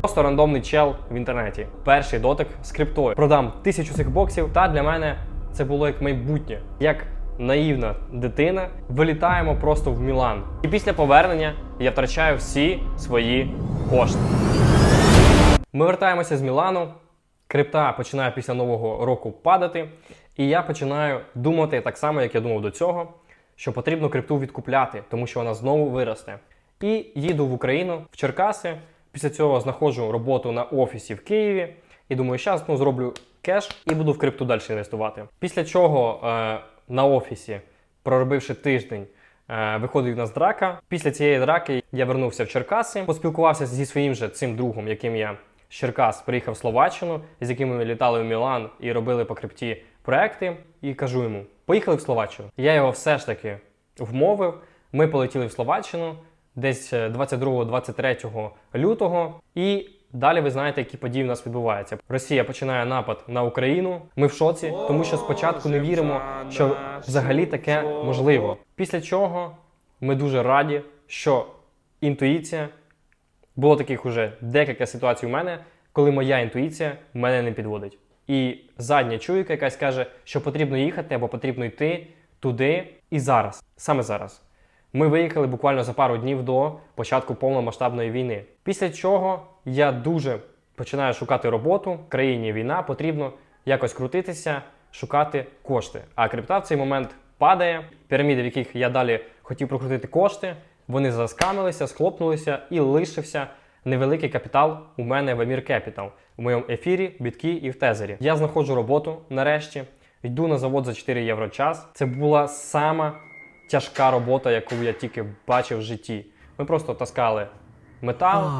Просто рандомний чел в інтернеті. Перший дотик з криптою. Продам тисячу цих боксів. Та для мене це було як майбутнє. Як наївна дитина, вилітаємо просто в Мілан. І після повернення я втрачаю всі свої кошти. Ми вертаємося з Мілану. Крипта починає після нового року падати, і я починаю думати так само, як я думав до цього, що потрібно крипту відкупляти, тому що вона знову виросте. І їду в Україну в Черкаси. Після цього знаходжу роботу на офісі в Києві і думаю, зараз ну, зроблю кеш і буду в крипту далі інвестувати. Після чого е, на офісі, проробивши тиждень, е, виходить у нас драка. Після цієї драки я вернувся в Черкаси, поспілкувався зі своїм же цим другом, яким я з Черкас приїхав в Словаччину, з якими ми літали в Мілан і робили по крипті проекти. І кажу йому: поїхали в Словаччину. Я його все ж таки вмовив. Ми полетіли в Словаччину десь е, 22-23 лютого. І далі ви знаєте, які події в нас відбуваються. Росія починає напад на Україну. Ми в шоці, тому що спочатку не віримо, що взагалі таке можливо. Після чого ми дуже раді, що інтуїція було таких уже декілька ситуацій у мене, коли моя інтуїція мене не підводить. І задня чуйка якась каже, що потрібно їхати або потрібно йти туди і зараз, саме зараз. Ми виїхали буквально за пару днів до початку повномасштабної війни. Після чого я дуже починаю шукати роботу. В країні війна потрібно якось крутитися, шукати кошти. А крипта в цей момент падає. Піраміди, в яких я далі хотів прокрутити кошти, вони заскамилися, схлопнулися і лишився невеликий капітал у мене в Emir Capital, у моєму ефірі, біткі і в тезері. Я знаходжу роботу нарешті, йду на завод за 4 євро час. Це була сама тяжка робота, яку я тільки бачив в житті. Ми просто таскали метал,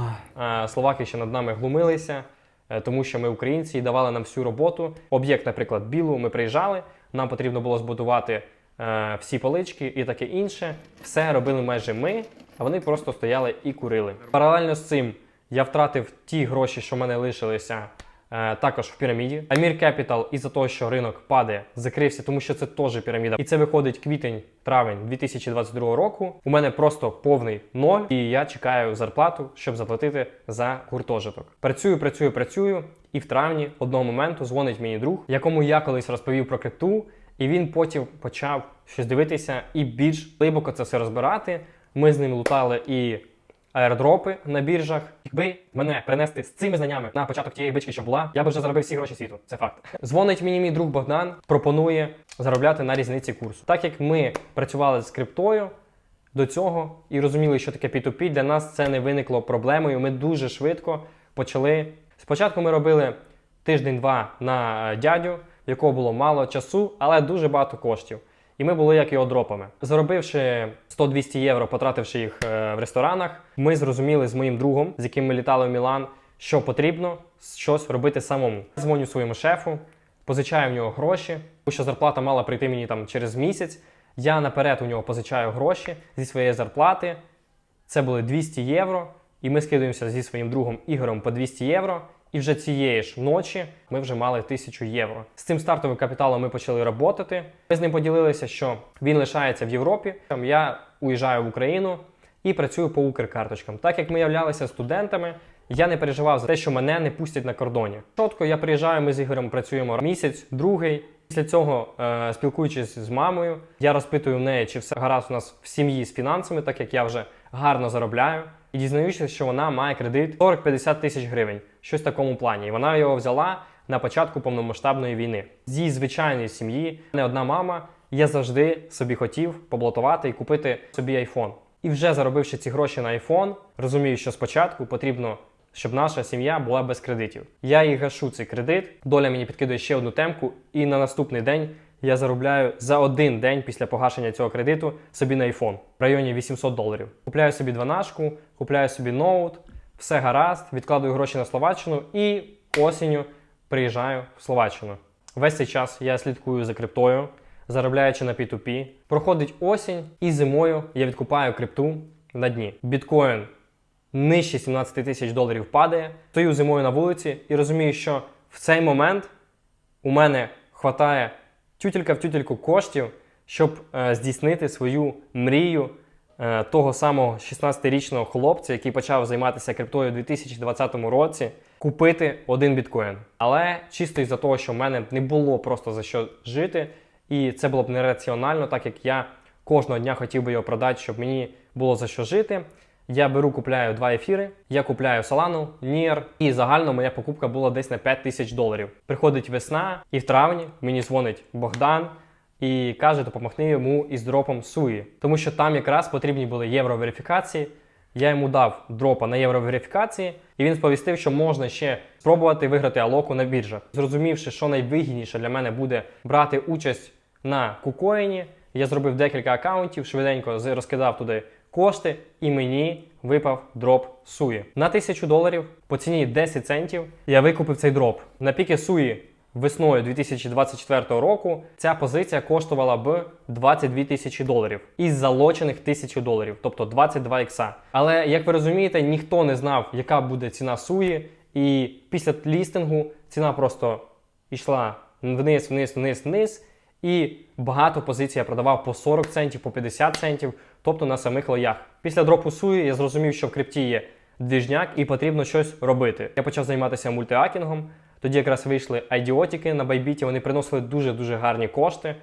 е, словаки ще над нами глумилися, е, тому що ми українці і давали нам всю роботу. Об'єкт, наприклад, білу, ми приїжджали, нам потрібно було збудувати е, всі полички і таке інше. Все робили майже ми, а вони просто стояли і курили. Паралельно з цим я втратив ті гроші, що в мене лишилися. Е, Також в піраміді. Амір Capital із-за того, що ринок падає, закрився, тому що це теж піраміда. І це виходить квітень-травень 2022 року. У мене просто повний ноль, і я чекаю зарплату, щоб заплатити за гуртожиток. Працюю, працюю, працюю. І в травні одного моменту дзвонить мені друг, якому я колись розповів про крипту, і він потім почав щось дивитися і більш глибоко це все розбирати. Ми з ним лутали і аердропи на біржах. Якби мене принести з цими знаннями на початок тієї бички, що була, я би вже заробив всі гроші світу. Це факт. Дзвонить мені мій друг Богдан, пропонує заробляти на різниці курсу. Так як ми працювали з криптою до цього і розуміли, що таке P2P, для нас це не виникло проблемою. Ми дуже швидко почали. Спочатку ми робили тиждень-два на дядю, якого було мало часу, але дуже багато коштів. І ми були як його дропами. Заробивши 100-200 євро, потративши їх е, в ресторанах, ми зрозуміли з моїм другом, з яким ми літали в Мілан, що потрібно щось робити самому. Дзвоню своєму шефу, позичаю в нього гроші, тому що зарплата мала прийти мені там через місяць. Я наперед у нього позичаю гроші зі своєї зарплати. Це були 200 євро, і ми скидуємося зі своїм другом Ігорем по 200 євро. І вже цієї ж ночі ми вже мали 1000 євро. З цим стартовим капіталом ми почали працювати. Ми з ним поділилися, що він лишається в Європі. Там Я уїжджаю в Україну і працюю по Укркарточкам. Так як ми являлися студентами, я не переживав за те, що мене не пустять на кордоні. Чітко я приїжджаю, ми з Ігорем працюємо місяць, другий. Після цього, е, спілкуючись з мамою, я розпитую в неї, чи все гаразд у нас в сім'ї з фінансами, так як я вже гарно заробляю. І дізнаюся, що вона має кредит 40-50 тисяч гривень, щось в такому плані. І вона його взяла на початку повномасштабної війни. З звичайної сім'ї, не одна мама. Я завжди собі хотів поблатувати і купити собі айфон. І вже заробивши ці гроші на айфон, розумію, що спочатку потрібно щоб наша сім'я була без кредитів. Я їй гашу цей кредит, доля мені підкидує ще одну темку, і на наступний день я заробляю за один день після погашення цього кредиту собі на iPhone в районі 800 доларів. Купляю собі дванашку, купляю собі ноут, все гаразд, відкладую гроші на Словаччину і осінню приїжджаю в Словаччину. Весь цей час я слідкую за криптою, заробляючи на P2P. Проходить осінь, і зимою я відкупаю крипту на дні. Біткоін нижче 17 тисяч доларів падає. Стою зимою на вулиці і розумію, що в цей момент у мене хватає тютелька в тютельку коштів, щоб е, здійснити свою мрію того самого 16-річного хлопця, який почав займатися криптою у 2020 році, купити один біткоін. Але чисто із-за того, що в мене не було просто за що жити, і це було б нераціонально, так як я кожного дня хотів би його продати, щоб мені було за що жити. Я беру, купляю два ефіри, я купляю Solana, Nier, і загально моя покупка була десь на 5 тисяч доларів. Приходить весна, і в травні мені дзвонить Богдан і каже, допомогти йому із дропом Суї. Тому що там якраз потрібні були євроверифікації. Я йому дав дропа на євроверифікації, і він сповістив, що можна ще спробувати виграти алоку на біржах. Зрозумівши, що найвигідніше для мене буде брати участь на кукоїні, я зробив декілька акаунтів, швиденько розкидав туди кошти, і мені випав дроп суї. На тисячу доларів по ціні 10 центів я викупив цей дроп. На піки суї весною 2024 року ця позиція коштувала б 22 тисячі доларів із залочених 1000 доларів, тобто 22 ікса. Але як ви розумієте, ніхто не знав, яка буде ціна суї, і після лістингу ціна просто йшла вниз, вниз, вниз, вниз. І багато позицій я продавав по 40 центів, по 50 центів, тобто на самих лоях. Після дропу суї я зрозумів, що в крипті є двіжняк і потрібно щось робити. Я почав займатися мультиакінгом. Тоді якраз вийшли айдіотики на байбіті, вони приносили дуже-дуже гарні кошти.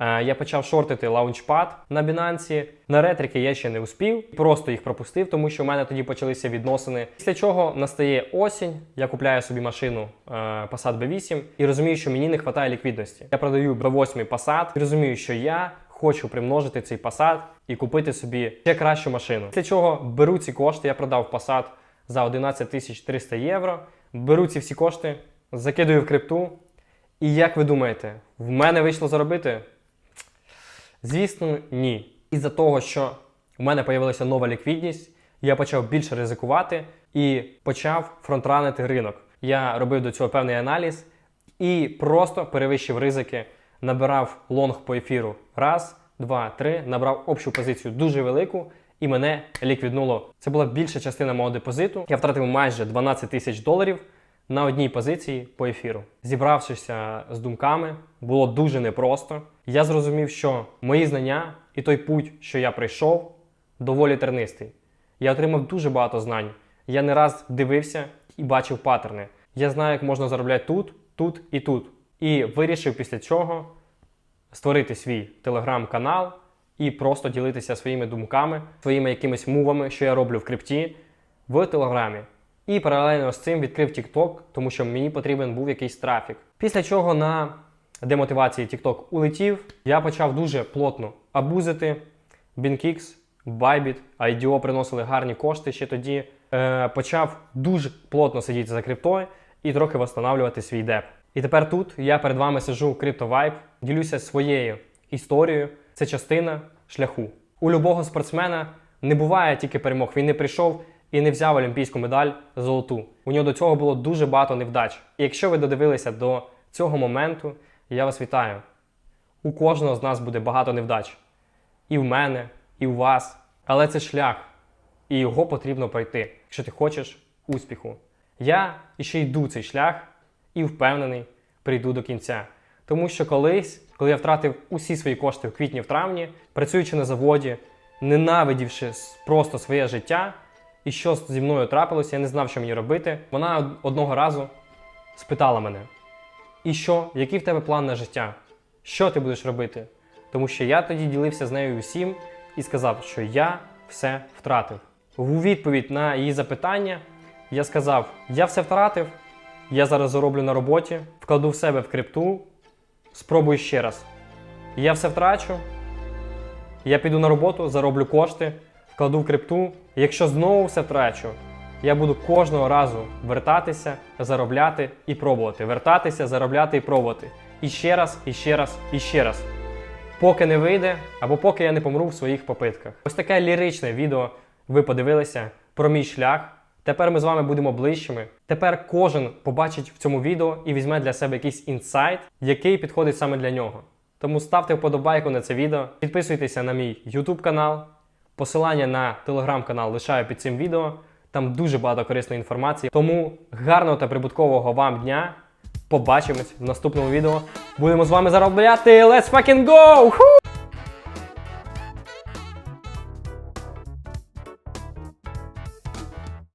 Е, Я почав шортити лаунчпад на Binance. На ретрики я ще не успів, просто їх пропустив, тому що в мене тоді почалися відносини. Після чого настає осінь, я купляю собі машину е, Passat B8 і розумію, що мені не вистачає ліквідності. Я продаю B8 Passat і розумію, що я хочу примножити цей Passat і купити собі ще кращу машину. Після чого беру ці кошти, я продав Passat за 11 тисяч 300 євро. Беру ці всі кошти, закидую в крипту. І як ви думаєте, в мене вийшло заробити? Звісно, ні. Із-за того, що у мене з'явилася нова ліквідність, я почав більше ризикувати і почав фронтранити ринок. Я робив до цього певний аналіз і просто перевищив ризики, набирав лонг по ефіру. Раз, два, три, набрав общу позицію дуже велику. І мене ліквіднуло. Це була більша частина мого депозиту. Я втратив майже 12 тисяч доларів на одній позиції по ефіру. Зібравшися з думками, було дуже непросто. Я зрозумів, що мої знання і той путь, що я прийшов, доволі тернистий. Я отримав дуже багато знань. Я не раз дивився і бачив паттерни. Я знаю, як можна заробляти тут, тут і тут. І вирішив після цього створити свій телеграм-канал і просто ділитися своїми думками, своїми якимись мувами, що я роблю в крипті, в телеграмі. І паралельно з цим відкрив TikTok, тому що мені потрібен був якийсь трафік. Після чого на демотивації TikTok улетів, я почав дуже плотно абузити BinkX, Bybit, IDO приносили гарні кошти ще тоді. Е, почав дуже плотно сидіти за криптою і трохи восстанавлювати свій деп. І тепер тут я перед вами сижу CryptoVibe, ділюся своєю історією. Це частина шляху. У любого спортсмена не буває тільки перемог. Він не прийшов і не взяв олімпійську медаль золоту. У нього до цього було дуже багато невдач. І якщо ви додивилися до цього моменту, я вас вітаю. У кожного з нас буде багато невдач. І в мене, і у вас. Але це шлях, і його потрібно пройти, якщо ти хочеш успіху. Я іще йду цей шлях і впевнений, прийду до кінця. Тому що колись, коли я втратив усі свої кошти в квітні в травні, працюючи на заводі, ненавидівши просто своє життя, і що зі мною трапилося, я не знав, що мені робити. Вона одного разу спитала мене: І що, який в тебе план на життя? Що ти будеш робити? Тому що я тоді ділився з нею усім і сказав, що я все втратив. У відповідь на її запитання я сказав: я все втратив, я зараз зароблю на роботі, вкладу в себе в крипту, спробую ще раз. Я все втрачу, я піду на роботу, зароблю кошти, вкладу в крипту. Якщо знову все втрачу, я буду кожного разу вертатися, заробляти і пробувати. Вертатися, заробляти і пробувати. І ще раз, і ще раз, і ще раз. Поки не вийде, або поки я не помру в своїх попитках. Ось таке ліричне відео ви подивилися про мій шлях. Тепер ми з вами будемо ближчими. Тепер кожен побачить в цьому відео і візьме для себе якийсь інсайт, який підходить саме для нього. Тому ставте вподобайку на це відео, підписуйтеся на мій YouTube канал. Посилання на телеграм-канал лишаю під цим відео. Там дуже багато корисної інформації. Тому гарного та прибуткового вам дня. Побачимось в наступному відео. Будемо з вами заробляти. Let's fucking go!